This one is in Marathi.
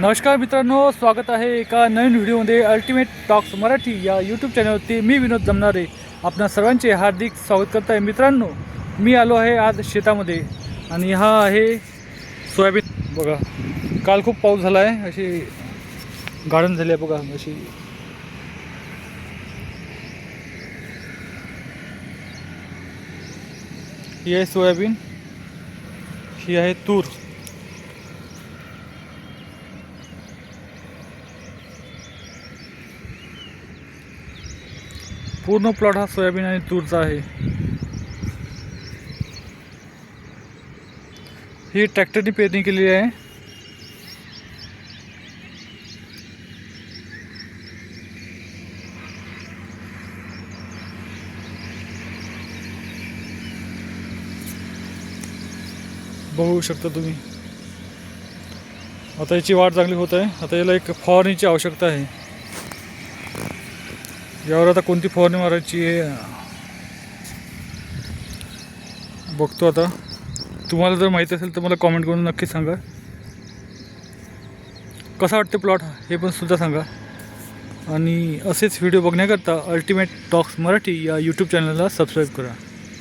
नमस्कार मित्रांनो स्वागत आहे एका नवीन व्हिडिओमध्ये अल्टिमेट टॉक्स मराठी या यूट्यूब चॅनलवरती मी विनोद जमणारे आपणा सर्वांचे हार्दिक स्वागत करत आहे मित्रांनो मी आलो आहे आज शेतामध्ये आणि हा आहे सोयाबीन. बघा काल खूप पाऊस झाला आहे अशी गार्डन झाली आहे बघा अशी. ही आहे सोयाबीन. ही आहे तूर. पूर्ण प्लॉट हा सोयाबीन आणि तूरचा आहे. ही ट्रॅक्टरने पेरणी केलेली आहे. बघू शकता तुम्ही. आता याची वाढ चांगली होत आहे. आता याला एक फवारणीची आवश्यकता आहे. यावर आता कोणती फवारणी मारायची आहे बघतो आता. तुम्हाला जर माहीत असेल तर मला कॉमेंट करून नक्की सांगा. कसा वाटते प्लॉट हे पण सुद्धा सांगा. आणि असेच व्हिडिओ बघण्याकरता अल्टिमेट टॉक्स मराठी या यूट्यूब चॅनलला सबस्क्राईब करा.